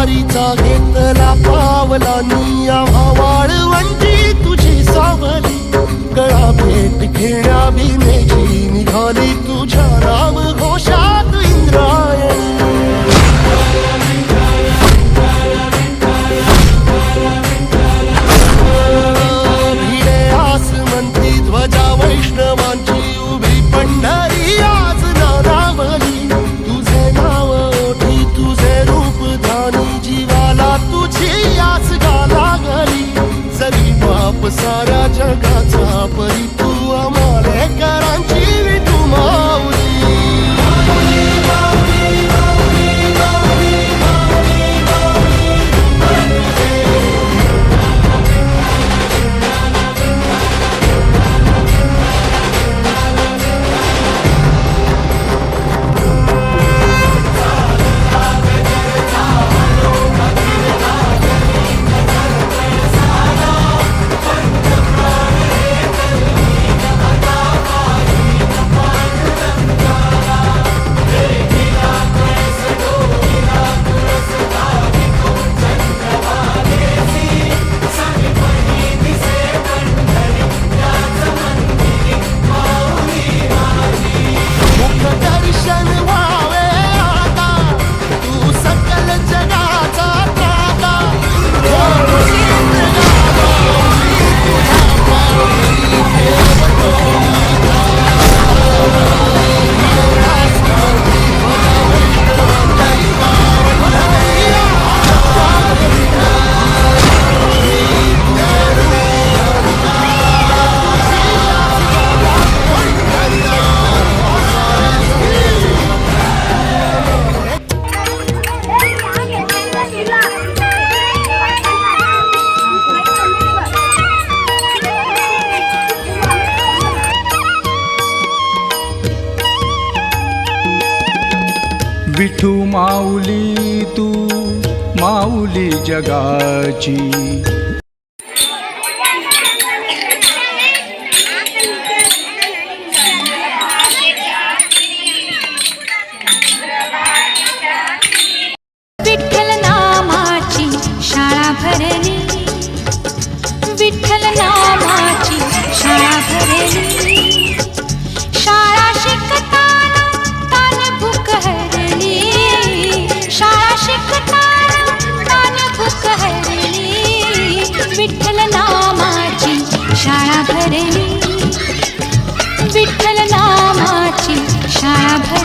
वारीचा घेतला पावलानी आवाळ वंची तुझी सावली. गळा भेट घेण्या बिनेची निघाली तुझ्या साऱ्या जगाचा परी तू आम्हाला करांची तुम्हाला विठू माऊली तू माऊली जगाची.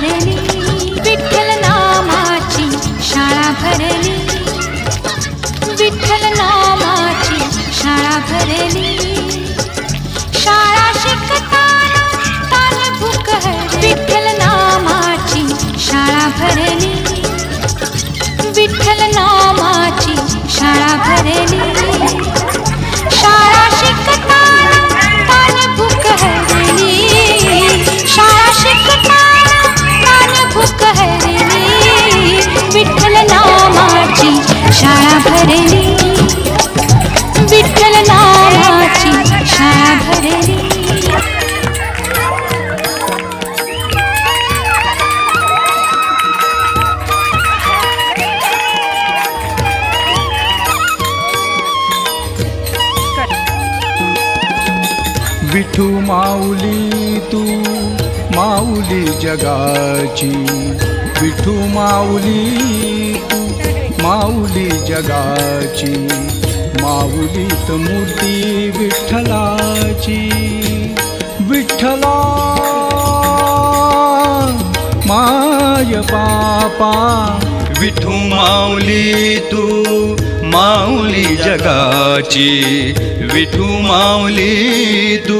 शाळा विठ्ठल नामाची शाळा भरली. विठ्ठल नामाची शाळा भरली. विठू माऊली तू माऊली जगाची. विठू माऊली तू माऊली जगाची माऊलीत मूर्ती विठ्ठलाची. विठ्ठला माय पापा. विठू माऊली तू माऊली जगाची. विठू माऊली तू